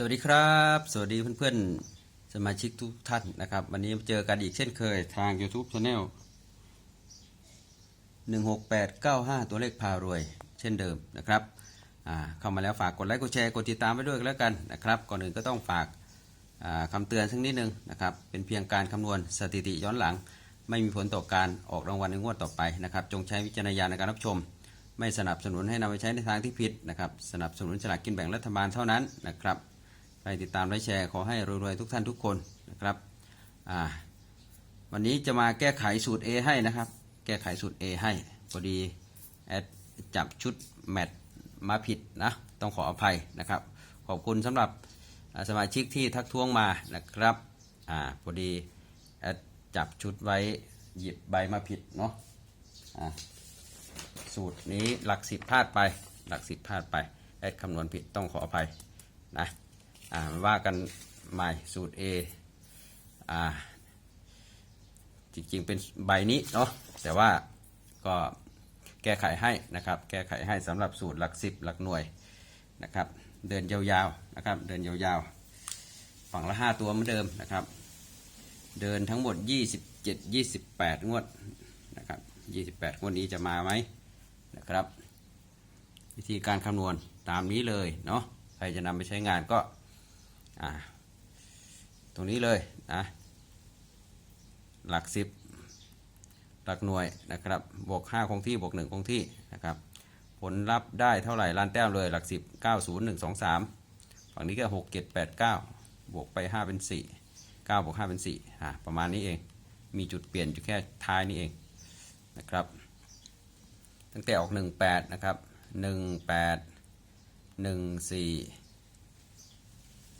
สวัสดีครับ สวัสดีเพื่อนๆ สมาชิกทุกท่านนะครับ วันนี้เจอกันอีกเช่นเคยทาง YouTube Channel 16895 ตัวเลขพารวย เช่นเดิมนะครับเข้ามาแล้วฝากกดไลค์กดแชร์กดติดตามไว้ด้วยกันแล้วกันนะครับ ก่อนอื่นก็ต้องฝากอ่าคำเตือนสักนิดนึงนะครับ เป็นเพียงการคำนวณสถิติย้อนหลัง ไม่มีผลต่อการออกรางวัลในงวดต่อไปนะครับ จงใช้วิจารณญาณในการรับชม ไม่สนับสนุนให้นำไปใช้ในทางที่ผิดนะครับ สนับสนุนฉลากกินแบ่งรัฐบาลเท่านั้นนะครับ รติดตามและแชร์ขอให้รวยๆทุกท่านทุกคนนะครับวันนี้จะมาแก้ไขสูตร A ให้นะครับ แก้ไขสูตร A ให้พอดีแอดจับชุดแมทมาผิดนะต้องขออภัยนะครับ ขอบคุณสำหรับสมาชิกที่ทักท้วงมานะครับอ่าพอดีแอดจับชุดไว้หยิบใบมาผิดเนาะอ่าสูตรนี้หลักสิบพลาดไปหลักสิบพลาดไปแอดคำนวณผิดต้องขออภัยนะ อ่ามาว่ากันใหม่สูตร A อ่าจริงๆเป็นใบนี้เนาะแต่ว่าก็แก้ไขให้นะครับ แก้ไขให้สำหรับสูตรหลักสิบหลักหน่วยนะครับ เดินยาวๆนะครับ เดินยาวๆ ฝั่งละห้าตัวเหมือนเดิมนะครับ เดินทั้งหมด 27 28 งวดนะครับ28 งวดนี้จะมาไหมนะครับ วิธีการคำนวณตามนี้เลยเนาะใครจะนำไปใช้งานก็ อ่าตรงนี้เลยนะหลัก 10 หลักหน่วยนะครับบวก 5 คงที่บวก 1 คงที่นะครับผลลัพธ์ได้เท่าไหร่ล้านแต้มเลยหลัก 10 9 0 1 2 3 ฝั่งนี้ก็ 6 7 8 9 บวกไป 5 เป็น 4 9 บวก 5 เป็น4อ่าประมาณนี้เองมีจุดเปลี่ยนอยู่แค่ท้ายนี้เองนะครับตั้งแต่ออก 18 นะครับ 18 14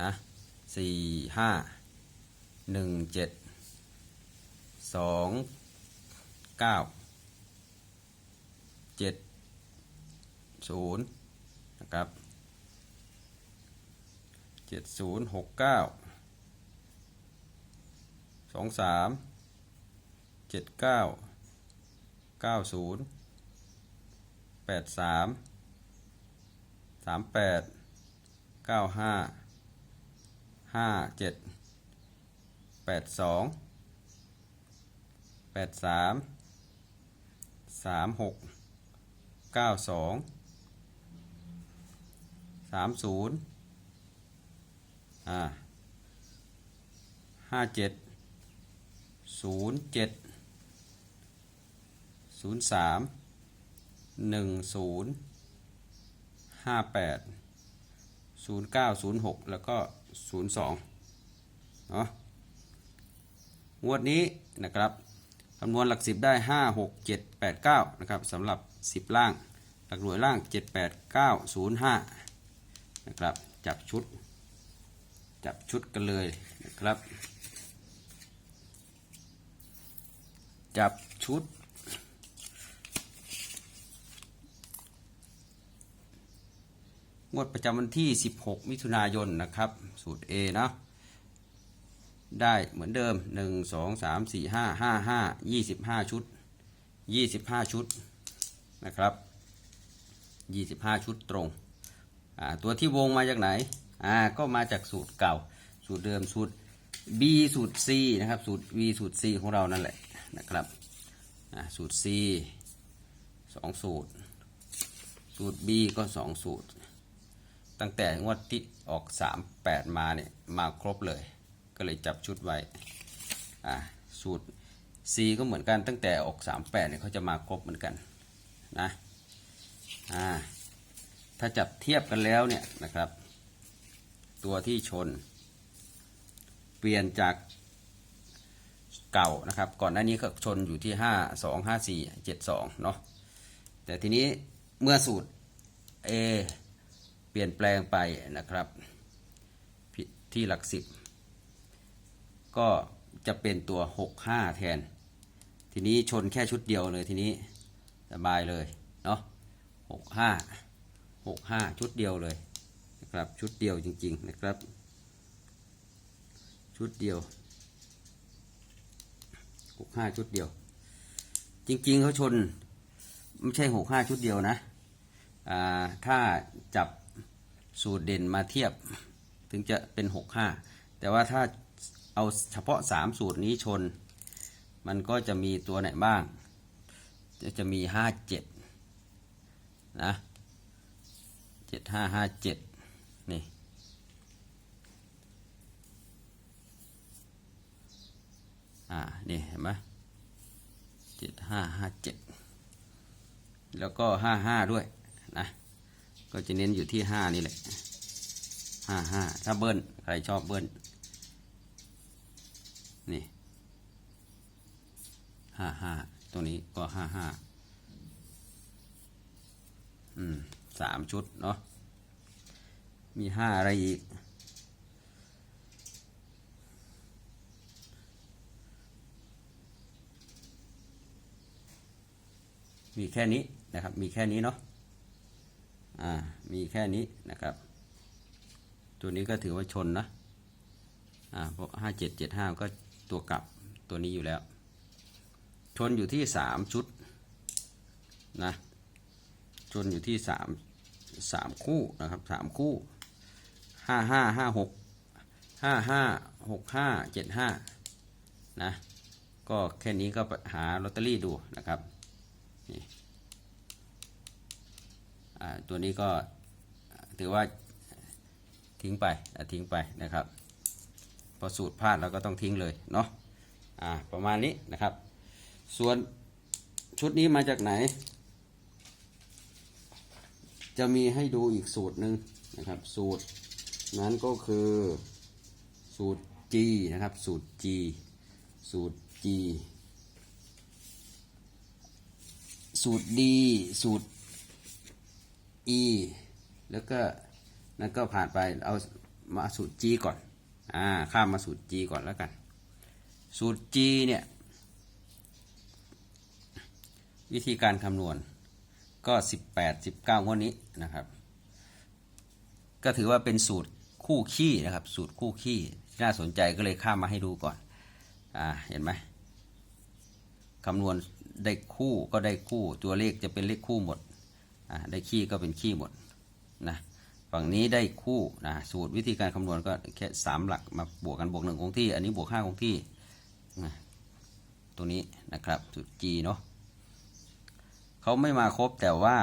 นะสี่ห้าหนึ่งเจ็ดสองเก้าเจ็ดศูนย์นะครับเจ็ดศูนย์หกเก้าสองสามเจ็ดเก้าเก้าศูนย์แปดสามสามแปดเก้าห้า ห้าเจ็ดแปดสองแปดสามสามหกเก้าสองสามศูนย์อ่าห้าเจ็ดศูนย์เจ็ดศูนย์สามหนึ่งศูนย์ห้าแปดศูนย์เก้าศูนย์หกแล้วก็ ศูนเนาะงวดนี้นะครับคำนวณหลักสิบได้ห้าหกเจ็ดแปดเก้านะครับสำหรับสิบล่าง หลักหน่วยล่างเจ็ดแปดเก้าศูนย์ห้านะครับจับชุด จับชุดกันเลยนะครับ จับชุด งวดประจำวันที่ 16 มิถุนายนนะครับ สูตร A นะได้เหมือนเดิม 1 2 3 4 5 5 5 25 ชุด 25 ชุดนะครับ 25 ชุดตรง ตัวที่วงมาจากไหนอ่าก็มาจากสูตรเก่า สูตรเดิมสูตร B สูตร C นะครับ สูตร V สูตร C ของเรานั่นแหละนะครับสูตร C สองสูตร สูตร B ก็สองสูตร ตั้งแต่งวดที่ออก 3 8 มาเนี่ยมาครบเลย ก็เลยจับชุดไว้อ่าสูตร C ก็เหมือนกันตั้งแต่ออก 3 8เนี่ยเขาจะมาครบเหมือนกันนะอ่าถ้าจับเทียบกันแล้วเนี่ยนะครับ ตัวที่ชน เปลี่ยนจากเก่านะครับ ก่อนหน้านี้ก็ชนอยู่ที่ 5 2 5 4 7 2เนาะแต่ทีนี้เมื่อสูตร A เปลี่ยนแปลงไปนะครับ ที่หลักสิบก็จะเป็นตัว 6 5 แทน ทีนี้ชนแค่ชุดเดียวเลยทีนี้สบายเลยเนาะ6 5 6 5 ชุดเดียวเลยนะครับชุดเดียวจริง ๆ นะครับ ชุดเดียวหกห้าชุดเดียว จริงๆเขาชน ไม่ใช่หกห้าชุดเดียวนะ อ่า ถ้าจับ สูตรเด่นมาเทียบถึงจะเป็นหกห้าแต่ว่าถ้าเอาเฉพาะสามสูตรนี้ชน มันก็จะมีตัวไหนบ้าง จะจะมีห้าเจ็ดนะเจ็ดห้าห้าเจ็ดนี่อ่า นี่เห็นไหมเจ็ดห้าห้าเจ็ด แล้วก็ห้าห้าด้วยนะ ก็จะเน้นอยู่ที่ห้านี่แหละห้าห้าถ้าเบิ้ลใครชอบเบิ้ลนี่ห้าห้าตัวนี้ก็ห้าห้าอืมสามชุดเนาะมีห้าอะไรอีกมีแค่นี้นะครับ มีแค่นี้เนาะ อ่ามีแค่นี้นะครับ ตัวนี้ก็ถือว่าชนนะอ่าเพราะห้าเจ็ดเจ็ดห้าก็ตัวกลับตัวนี้อยู่แล้ว ชนอยู่ที่สามชุดนะชนอยู่ที่สามสามคู่นะครับสามคู่ห้าห้าห้าหกห้าห้าหกห้าเจ็ดห้านะก็แค่นี้ก็หาลอตเตอรี่ดูนะครับอ่ ตัวนี้ก็ถือว่าทิ้งไปทิ้งไปนะครับ พอสูตรพลาดเราก็ต้องทิ้งเลยเนาะอ่าประมาณนี้นะครับ ส่วนชุดนี้มาจากไหน จะมีให้ดูอีกสูตรหนึ่งนะครับ สูตรนั้นก็คือสูตร G นะครับ สูตร G สูตร G สูตร D สูตร E แล้วก็นั่นก็ผ่านไปเอามาสูตร G ก่อน อ่า ข้ามมาสูตร G ก่อนแล้วกัน สูตร G เนี่ย วิธีการคำนวณก็ 18 19งวดนี้นะครับ ก็ถือว่าเป็นสูตรคู่ขี้นะครับ สูตรคู่ขี้น่าสนใจก็เลยข้ามมาให้ดูก่อน อ่า เห็นไหมคำนวณได้คู่ก็ได้คู่ตัวเลขจะเป็นเลขคู่หมด ได้ขี้ก็เป็นขี้หมดนะฝั่งนี้ได้คู่นะสูตรวิธีการคำนวณก็แค่สามหลักมาบวกกันบวกหนึ่งคงที่ อันนี้บวกห้าคงที่นะตัวนี้นะครับสูตร G เนาะเขาไม่มาครบแต่ว่า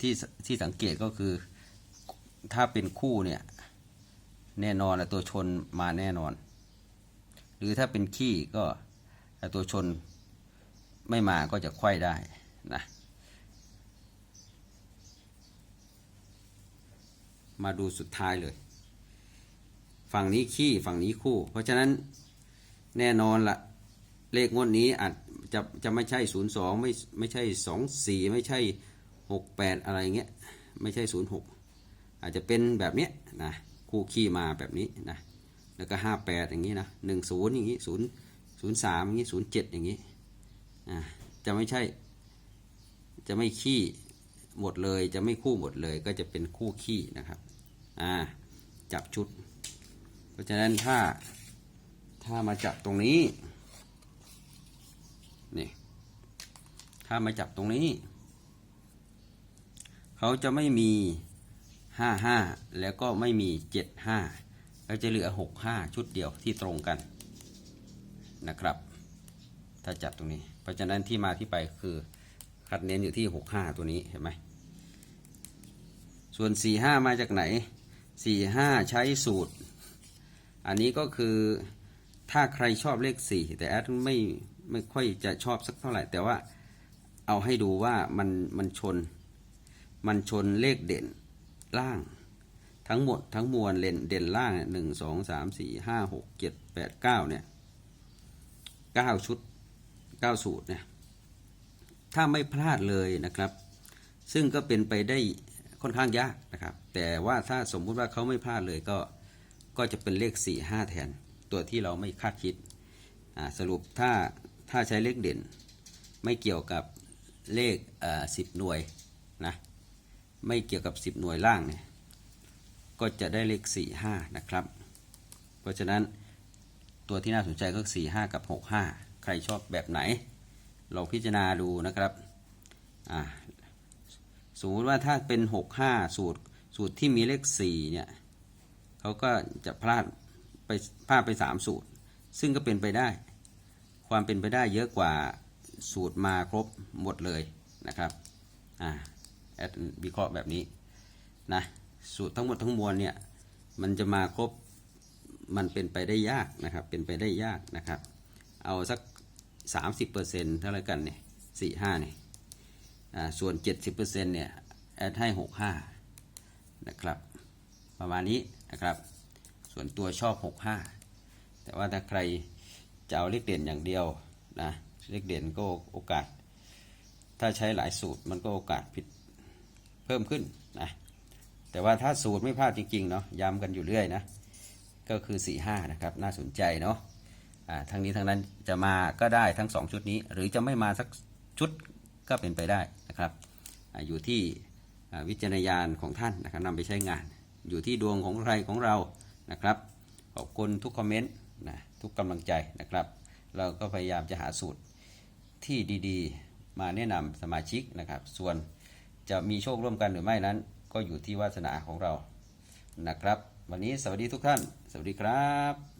ที่ที่สังเกตก็คือถ้าเป็นคู่เนี่ยแน่นอนและตัวชนมาแน่นอน หรือถ้าเป็นขี้ก็ตัวชนไม่มาก็จะไขว้ได้นะ มาดูสุดท้ายเลย ฝั่งนี้ขี้ฝั่งนี้คู่ เพราะฉะนั้นแน่นอนละเลขงวดนี้อาจจะจะไม่ใช่ศูนย์สองไม่ไม่ใช่สองสี่ไม่ใช่หกแปดอะไรเงี้ย ไม่ใช่ศูนย์หกอาจจะเป็นแบบเนี้ยนะคู่ขี้มาแบบนี้นะแล้วก็ห้าแปดอย่างนี้นะหนึ่งศูนย์อย่างนี้ศูนย์ศูนย์สามอย่างนี้ศูนย์เจ็ดอย่างนี้อ่าจะไม่ใช่ จะไม่ขี้หมดเลยจะไม่คู่หมดเลยก็จะเป็นคู่ขี้นะครับ อ่าจับชุด เพราะฉะนั้นถ้าถ้ามาจับตรงนี้นี่ถ้ามาจับตรงนี้ เขาจะไม่มีห้าห้าแล้วก็ไม่มีเจ็ดห้าแล้วจะเหลือหกห้าชุดเดียวที่ตรงกันนะครับ ถ้าจับตรงนี้ เพราะฉะนั้นที่มาที่ไปคือคัดเน้นอยู่ที่หกห้าตัวนี้เห็นไหมส่วนสี่ห้ามาจากไหน สี่ห้าใช้สูตร อันนี้ก็คือถ้าใครชอบเลขสี่แต่แอดไม่ไม่ค่อยจะชอบสักเท่าไหร่ แต่ว่าเอาให้ดูว่ามันมันชน มันชนเลขเด่นล่าง ทั้งหมดทั้งมวลเด่นเด่นล่างหนึ่งสองสามสี่ห้าหกเจ็ดแปดเก้าเนี่ยเก้าชุดเก้าสูตรเนี่ยถ้าไม่พลาดเลยนะครับ ซึ่งก็เป็นไปได้ ค่อนข้างยากนะครับ แต่ว่าถ้าสมมุติว่าเขาไม่พลาดเลยก็ก็จะเป็นเลข 4 5 แทน ตัวที่เราไม่คาดคิด สรุปถ้าถ้าใช้เลขเด่น ไม่เกี่ยวกับเลขสิบหน่วยนะไม่เกี่ยวกับ 10 หน่วยล่างเนี่ยก็จะได้เลข 4 5 นะครับ เพราะฉะนั้นตัวที่น่าสนใจก็ 4 5 กับ 6 5 ใครชอบแบบไหนลองพิจารณาดูนะครับอ่า สมมติว่าถ้าเป็น 6 5 สูตร สูตรที่มีเลข 4 เนี่ยเขาก็จะพลาดไปพลาดไปสามสูตร ซึ่งก็เป็นไปได้ ความเป็นไปได้เยอะกว่าสูตรมาครบหมดเลยนะครับอ่าแอดวิเคราะห์แบบนี้นะสูตรทั้งหมดทั้งมวลเนี่ยมันจะมาครบมันเป็นไปได้ยากนะครับเป็นไปได้ยากนะครับ เอาสัก 30%เท่าไหรกันเนี่ยสี่ห้าเนี่ย ส่วน 70%เนี่ยแอดให้ 65 นะครับ ประมาณนี้นะครับ ส่วนตัวชอบ 65 แต่ว่าถ้าใครจะเอาเลขเด่นอย่างเดียวนะเลขเด่นก็โอกาส ถ้าใช้หลายสูตรมันก็โอกาสผิดเพิ่มขึ้นนะแต่ว่าถ้าสูตรไม่พลาดจริงๆเนาะย้ำกันอยู่เรื่อยนะก็คือ 45 นะครับน่าสนใจเนาะอ่าทั้งนี้ทั้งนั้นจะมาก็ได้ทั้ง 2 ชุดนี้ หรือจะไม่มาสักชุดก็เป็นไปได้ นะครับอยู่ที่วิจารณญาณของท่านนะครับนำไปใช้งาน อยู่ที่ดวงของใครของเรานะครับขอบคุณทุกคอมเมนต์นะทุกกำลังใจนะครับ เราก็พยายามจะหาสูตรที่ดีๆ มาแนะนำสมาชิกนะครับ ส่วนจะมีโชคร่วมกันหรือไม่นั้น ก็อยู่ที่วาสนาของเรานะครับ วันนี้สวัสดีทุกท่าน สวัสดีครับ